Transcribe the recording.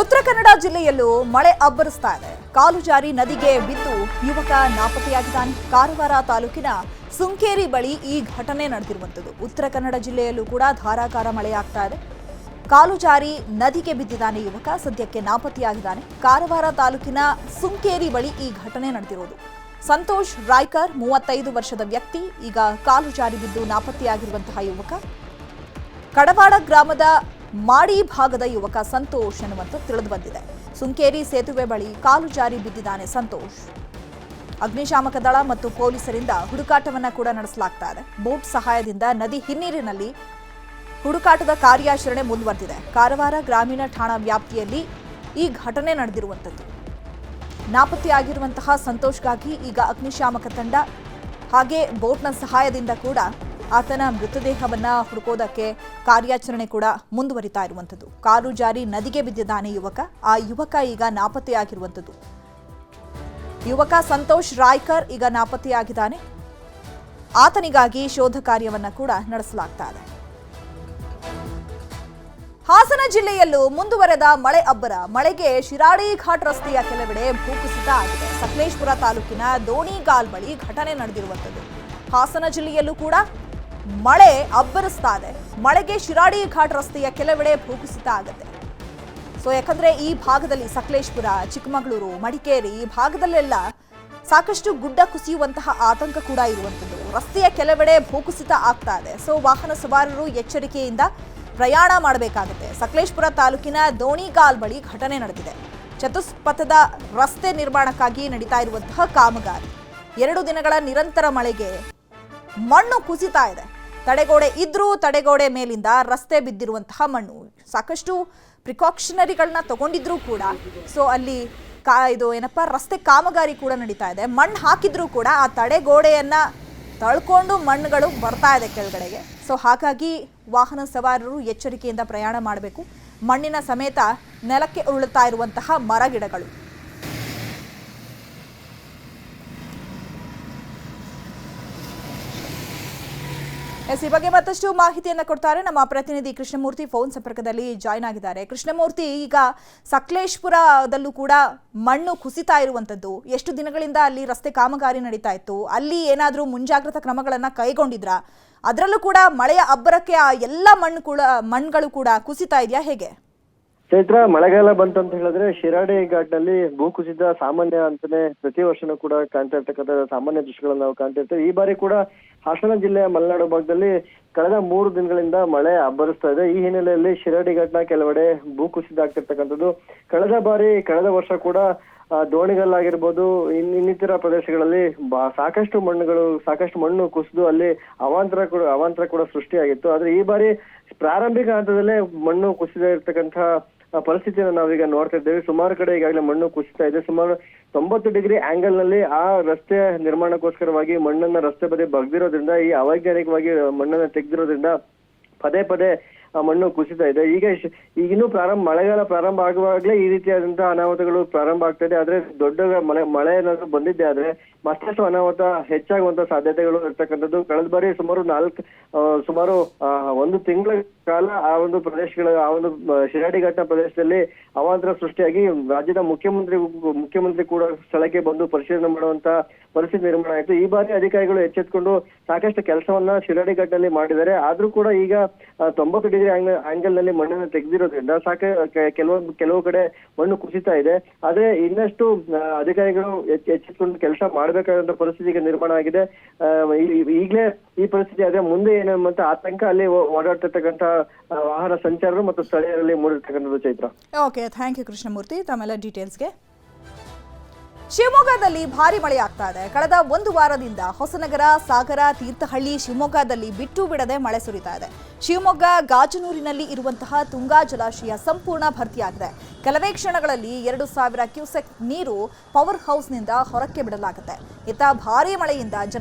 ಉತ್ತರ ಕನ್ನಡ ಜಿಲ್ಲೆಯಲ್ಲೂ ಮಳೆ ಅಬ್ಬರಿಸ್ತಾ ಇದೆ. ಕಾಲು ಜಾರಿ ನದಿಗೆ ಬಿದ್ದು ಯುವಕ ನಾಪತ್ತೆಯಾಗಿದ್ದಾನೆ. ಕಾರವಾರ ತಾಲೂಕಿನ ಸುಂಕೇರಿ ಬಳಿ ಈ ಘಟನೆ ನಡೆದಿರುವಂಥದ್ದು. ಉತ್ತರ ಕನ್ನಡ ಜಿಲ್ಲೆಯಲ್ಲೂ ಕೂಡ ಧಾರಾಕಾರ ಮಳೆಯಾಗ್ತಾ ಇದೆ. ಕಾಲು ಜಾರಿ ನದಿಗೆ ಬಿದ್ದಿದ್ದಾನೆ ಯುವಕ, ಸದ್ಯಕ್ಕೆ ನಾಪತ್ತೆಯಾಗಿದ್ದಾನೆ. ಕಾರವಾರ ತಾಲೂಕಿನ ಸುಂಕೇರಿ ಬಳಿ ಈ ಘಟನೆ ನಡೆದಿರುವುದು. ಸಂತೋಷ್ ರಾಯ್ಕರ್, ಮೂವತ್ತೈದು ವರ್ಷದ ವ್ಯಕ್ತಿ, ಈಗ ಕಾಲು ಜಾರಿ ಬಿದ್ದು ನಾಪತ್ತೆಯಾಗಿರುವಂತಹ ಯುವಕ. ಕಡವಾಡ ಗ್ರಾಮದ ಮಾಡಿ ಭಾಗದ ಯುವಕ ಸಂತೋಷ್ ಎನ್ನುವಂತ ತಿಳಿದು ಬಂದಿದೆ. ಸುಂಕೇರಿ ಸೇತುವೆ ಬಳಿ ಕಾಲು ಜಾರಿ ಬಿದ್ದಿದ್ದಾನೆ ಸಂತೋಷ್. ಅಗ್ನಿಶಾಮಕ ದಳ ಮತ್ತು ಪೊಲೀಸರಿಂದ ಹುಡುಕಾಟವನ್ನ ಕೂಡ ನಡೆಸಲಾಗ್ತಾ ಇದೆ. ಬೋಟ್ ಸಹಾಯದಿಂದ ನದಿ ಹಿನ್ನೀರಿನಲ್ಲಿ ಹುಡುಕಾಟದ ಕಾರ್ಯಾಚರಣೆ ಮುಂದುವರೆದಿದೆ. ಕಾರವಾರ ಗ್ರಾಮೀಣ ಠಾಣಾ ವ್ಯಾಪ್ತಿಯಲ್ಲಿ ಈ ಘಟನೆ ನಡೆದಿರುವಂಥದ್ದು. ನಾಪತ್ತೆಯಾಗಿರುವಂತಹ ಸಂತೋಷ್ಗಾಗಿ ಈಗ ಅಗ್ನಿಶಾಮಕ ತಂಡ ಹಾಗೆ ಬೋಟ್ನ ಸಹಾಯದಿಂದ ಕೂಡ ಆತನ ಮೃತದೇಹವನ್ನ ಹುಡುಕೋದಕ್ಕೆ ಕಾರ್ಯಾಚರಣೆ ಕೂಡ ಮುಂದುವರಿತಾ ಇರುವಂಥದ್ದು. ಕಾರು ಜಾರಿ ನದಿಗೆ ಬಿದ್ದಿದ್ದಾನೆ ಯುವಕ. ಆ ಯುವಕ ಈಗ ನಾಪತ್ತೆಯಾಗಿರುವಂಥದ್ದು. ಯುವಕ ಸಂತೋಷ್ ರಾಯ್ಕರ್ ಈಗ ನಾಪತ್ತೆಯಾಗಿದ್ದಾನೆ. ಆತನಿಗಾಗಿ ಶೋಧ ಕಾರ್ಯವನ್ನ ಕೂಡ ನಡೆಸಲಾಗ್ತಾ ಇದೆ. ಹಾಸನ ಜಿಲ್ಲೆಯಲ್ಲೂ ಮುಂದುವರೆದ ಮಳೆ ಅಬ್ಬರ. ಮಳೆಗೆ ಶಿರಾಡಿ ಘಾಟ್ ರಸ್ತೆಯ ಕೆಲವೆಡೆ ಭೂಕುಸಿತ ಆಗಿದೆ. ಸಕಲೇಶ್ಪುರ ತಾಲೂಕಿನ ದೋಣಿಗಾಲ್ ಬಳಿ ಘಟನೆ ನಡೆದಿರುವಂಥದ್ದು. ಹಾಸನ ಜಿಲ್ಲೆಯಲ್ಲೂ ಕೂಡ ಮಳೆ ಅಬ್ಬರಿಸ್ತಾ ಇದೆ. ಮಳೆಗೆ ಶಿರಾಡಿ ಘಾಟ್ ರಸ್ತೆಯ ಕೆಲವೆಡೆ ಭೂಕುಸಿತ ಆಗುತ್ತೆ. ಸೊ ಯಾಕಂದ್ರೆ ಈ ಭಾಗದಲ್ಲಿ ಸಕಲೇಶ್ಪುರ, ಚಿಕ್ಕಮಗಳೂರು, ಮಡಿಕೇರಿ ಈ ಭಾಗದಲ್ಲೆಲ್ಲ ಸಾಕಷ್ಟು ಗುಡ್ಡ ಕುಸಿಯುವಂತಹ ಆತಂಕ ಕೂಡ ಇರುವಂಥದ್ದು. ರಸ್ತೆಯ ಕೆಲವೆಡೆ ಭೂಕುಸಿತ ಆಗ್ತಾ ಇದೆ. ಸೊ ವಾಹನ ಸವಾರರು ಎಚ್ಚರಿಕೆಯಿಂದ ಪ್ರಯಾಣ ಮಾಡಬೇಕಾಗುತ್ತೆ. ಸಕಲೇಶ್ಪುರ ತಾಲೂಕಿನ ದೋಣಿಗಾಲ್ ಬಳಿ ಘಟನೆ ನಡೆದಿದೆ. ಚತುಷ್ಪಥದ ರಸ್ತೆ ನಿರ್ಮಾಣಕ್ಕಾಗಿ ನಡೀತಾ ಇರುವಂತಹ ಕಾಮಗಾರಿ. ಎರಡು ದಿನಗಳ ನಿರಂತರ ಮಳೆಗೆ ಮಣ್ಣು ಕುಸಿತಾ ಇದೆ. ತಡೆಗೋಡೆ ಇದ್ರೂ ತಡೆಗೋಡೆ ಮೇಲಿಂದ ರಸ್ತೆ ಬಿದ್ದಿರುವಂತಹ ಮಣ್ಣು. ಸಾಕಷ್ಟು ಪ್ರಿಕಾಕ್ಷನರಿಗಳನ್ನ ತಗೊಂಡಿದ್ರೂ ಕೂಡ, ಸೊ ಅಲ್ಲಿ ಕಾ, ಇದು ಏನಪ್ಪ, ರಸ್ತೆ ಕಾಮಗಾರಿ ಕೂಡ ನಡೀತಾ ಇದೆ. ಮಣ್ಣು ಹಾಕಿದ್ರೂ ಕೂಡ ಆ ತಡೆಗೋಡೆಯನ್ನ ತಳ್ಕೊಂಡು ಮಣ್ಣುಗಳು ಬರ್ತಾ ಇದೆ ಕೆಳಗಡೆಗೆ. ಸೊ ಹಾಗಾಗಿ ವಾಹನ ಸವಾರರು ಎಚ್ಚರಿಕೆಯಿಂದ ಪ್ರಯಾಣ ಮಾಡಬೇಕು. ಮಣ್ಣಿನ ಸಮೇತ ನೆಲಕ್ಕೆ ಉರುಳುತ್ತಾ ಇರುವಂತಹ ಮರಗಿಡಗಳು ಎಸ್ ಈ ಬಗ್ಗೆ ಮತ್ತಷ್ಟು ಮಾಹಿತಿಯನ್ನು ಕೊಡ್ತಾರೆ ನಮ್ಮ ಪ್ರತಿನಿಧಿ ಕೃಷ್ಣಮೂರ್ತಿ. ಫೋನ್ ಸಂಪರ್ಕದಲ್ಲಿ ಜಾಯ್ನ್ ಆಗಿದ್ದಾರೆ. ಕೃಷ್ಣಮೂರ್ತಿ, ಈಗ ಸಕಲೇಶ್ಪುರದಲ್ಲೂ ಕೂಡ ಮಣ್ಣು ಕುಸಿತಾ ಇರುವಂತದ್ದು. ಎಷ್ಟು ದಿನಗಳಿಂದ ಅಲ್ಲಿ ರಸ್ತೆ ಕಾಮಗಾರಿ ನಡೀತಾ ಇತ್ತು? ಅಲ್ಲಿ ಏನಾದರೂ ಮುಂಜಾಗ್ರತಾ ಕ್ರಮಗಳನ್ನ ಕೈಗೊಂಡಿದ್ರಾ? ಅದರಲ್ಲೂ ಕೂಡ ಮಳೆಯ ಅಬ್ಬರಕ್ಕೆ ಆ ಎಲ್ಲ ಮಣ್ಣು ಕೂಡ ಮಣ್ಣುಗಳು ಕೂಡ ಕುಸಿತಾ ಇದೆಯಾ? ಹೇಗೆ? ಚೈತ್ರ ಮಳೆಗಾಲ ಬಂತು ಅಂತ ಹೇಳಿದ್ರೆ ಶಿರಾಡಿ ಘಾಟ್ನಲ್ಲಿ ಭೂಕುಸಿತ ಸಾಮಾನ್ಯ ಅಂತಾನೆ ಪ್ರತಿ ವರ್ಷನೂ ಕೂಡ ಕಾಣ್ತಾ ಇರ್ತಕ್ಕಂಥ ಸಾಮಾನ್ಯ ದೃಶ್ಯಗಳನ್ನ ನಾವು ಕಾಣ್ತಾ ಇರ್ತೇವೆ. ಈ ಬಾರಿ ಕೂಡ ಹಾಸನ ಜಿಲ್ಲೆಯ ಮಲೆನಾಡು ಭಾಗದಲ್ಲಿ ಕಳೆದ ಮೂರು ದಿನಗಳಿಂದ ಮಳೆ ಅಬ್ಬರಿಸ್ತಾ ಇದೆ. ಈ ಹಿನ್ನೆಲೆಯಲ್ಲಿ ಶಿರಾಡಿ ಘಾಟ್ನ ಕೆಲವೆಡೆ ಭೂಕುಸಿತ ಆಗ್ತಿರ್ತಕ್ಕಂಥದ್ದು. ಕಳೆದ ಬಾರಿ, ಕಳೆದ ವರ್ಷ ಕೂಡ ದೋಣಿಗಲ್ಲಾಗಿರ್ಬೋದು ಇನ್, ಇನ್ನಿತರ ಪ್ರದೇಶಗಳಲ್ಲಿ ಸಾಕಷ್ಟು ಮಣ್ಣುಗಳು, ಸಾಕಷ್ಟು ಮಣ್ಣು ಕುಸಿದು ಅಲ್ಲಿ ಅವಾಂತರ ಕೂಡ ಅವಾಂತರ ಕೂಡ ಸೃಷ್ಟಿಯಾಗಿತ್ತು. ಆದ್ರೆ ಈ ಬಾರಿ ಪ್ರಾರಂಭಿಕ ಹಂತದಲ್ಲೇ ಮಣ್ಣು ಕುಸಿದ ಇರ್ತಕ್ಕಂಥ ಪರಿಸ್ಥಿತಿಯನ್ನು ನಾವೀಗ ನೋಡ್ತಾ ಇದ್ದೇವೆ. ಸುಮಾರು ಕಡೆ ಈಗಾಗಲೇ ಮಣ್ಣು ಕುಸಿತಾ ಇದೆ. ಸುಮಾರು ತೊಂಬತ್ತು ಡಿಗ್ರಿ ಆಂಗಲ್ನಲ್ಲಿ ಆ ರಸ್ತೆ ನಿರ್ಮಾಣಕ್ಕೋಸ್ಕರವಾಗಿ ಮಣ್ಣನ್ನ ರಸ್ತೆ ಬದಿ ಬಗ್ದಿರೋದ್ರಿಂದ, ಈ ಅವೈಜ್ಞಾನಿಕವಾಗಿ ಮಣ್ಣನ್ನ ತೆಗೆದಿರೋದ್ರಿಂದ ಪದೇ ಪದೇ ಮಣ್ಣು ಕುಸಿತಾ ಇದೆ. ಈಗ ಈಗಿನ್ನೂ ಈಗ ಪ್ರಾರಂಭ ಮಳೆಗಾಲ ಪ್ರಾರಂಭ ಆಗುವಾಗಲೇ ಈ ರೀತಿಯಾದಂತಹ ಅನಾಹುತಗಳು ಪ್ರಾರಂಭ ಆಗ್ತಾ ಇದೆ ಆದ್ರೆ ದೊಡ್ಡ ಮಳೆ ಮಳೆ ಏನಾದ್ರು ಬಂದಿದ್ದೆ ಆದ್ರೆ ಮತ್ತಷ್ಟು ಅನಾಹುತ ಹೆಚ್ಚಾಗುವಂತ ಸಾಧ್ಯತೆಗಳು ಇರ್ತಕ್ಕಂಥದ್ದು. ಕಳೆದ ಬಾರಿ ಸುಮಾರು ನಾಲ್ಕು ಸುಮಾರು ಒಂದು ತಿಂಗಳ ಕಾಲ ಆ ಒಂದು ಪ್ರದೇಶಗಳ ಆ ಒಂದು ಆ, ಶಿರಾಡಿ ಘಟ್ಟ ಪ್ರದೇಶದಲ್ಲಿ ಅವಾಂತರ ಸೃಷ್ಟಿಯಾಗಿ ರಾಜ್ಯದ ಮುಖ್ಯಮಂತ್ರಿ ಮುಖ್ಯಮಂತ್ರಿ ಕೂಡ ಸ್ಥಳಕ್ಕೆ ಬಂದು ಪರಿಶೀಲನೆ ಮಾಡುವಂತ ಪರಿಸ್ಥಿತಿ ನಿರ್ಮಾಣ ಆಯಿತು. ಈ ಬಾರಿ ಅಧಿಕಾರಿಗಳು ಎಚ್ಚೆತ್ಕೊಂಡು ಸಾಕಷ್ಟು ಕೆಲಸವನ್ನ ಶಿರಾಡಿ ಘಟ್ಟದಲ್ಲಿ ಮಾಡಿದ್ದಾರೆ. ಆದ್ರೂ ಕೂಡ ಈಗ ಆ, ತೊಂಬತ್ತು ಡಿಗ್ರಿ ಆಂಗಲ್ನಲ್ಲಿ ಮಣ್ಣನ್ನು ತೆಗೆದಿರೋದ್ರಿಂದ ಸಾಕ ಕೆಲವೊಂದು ಕೆಲವು ಕಡೆ ಮಣ್ಣು ಕುಸಿತಾ ಇದೆ. ಆದ್ರೆ ಇನ್ನಷ್ಟು ಅಧಿಕಾರಿಗಳು ಹೆಚ್ಚಿಸಿಕೊಂಡು ಕೆಲಸ ಮಾಡಬೇಕಾದಂತ ಪರಿಸ್ಥಿತಿಗೆ ನಿರ್ಮಾಣ ಆಗಿದೆ. ಈಗಲೇ ಈ- ಈಗ್ಲೇ ಈ ಪರಿಸ್ಥಿತಿ ಆದ್ರೆ ಮುಂದೆ ಏನಂತ ಆತಂಕ ಅಲ್ಲಿ ಓಡಾಡ್ತಿರ್ತಕ್ಕಂತ ವಾಹನ ಸಂಚಾರರು ಮತ್ತು ಸ್ಥಳೀಯರಲ್ಲಿ ಮೂಡಿರ್ತಕ್ಕಂಥದ್ದು Chaitra. Okay thank you Krishnamurthy ತಮ್ಮೆಲ್ಲ ಡೀಟೇಲ್ಸ್ಗೆ ಶಿವಮೊಗ್ಗದಲ್ಲಿ ಭಾರಿ ಮಳೆ ಆಗ್ತಾ ಇದೆ. ಕಳೆದ ಒಂದು ವಾರದಿಂದ ಹೊಸನಗರ, ಸಾಗರ, ತೀರ್ಥಹಳ್ಳಿ ಶಿವಮೊಗ್ಗದಲ್ಲಿ ಬಿಟ್ಟು ಬಿಡದೆ ಮಳೆ ಸುರಿತಾ ಇದೆ. ಶಿವಮೊಗ್ಗ, ಗಾಜನೂರಿನಲ್ಲಿ ಇರುವಂತಹ ತುಂಗಾ ಜಲಾಶಯ ಸಂಪೂರ್ಣ ಭರ್ತಿಯಾಗಿದೆ. ಕೆಲವೇ ಕ್ಷಣಗಳಲ್ಲಿ ಎರಡು ಸಾವಿರ ಕ್ಯೂಸೆಕ್ ನೀರು ಪವರ್ ಹೌಸ್ನಿಂದ ಹೊರಕ್ಕೆ ಬಿಡಲಾಗುತ್ತೆ. ಇತ್ತ ಭಾರಿ ಮಳೆಯಿಂದ ಜನ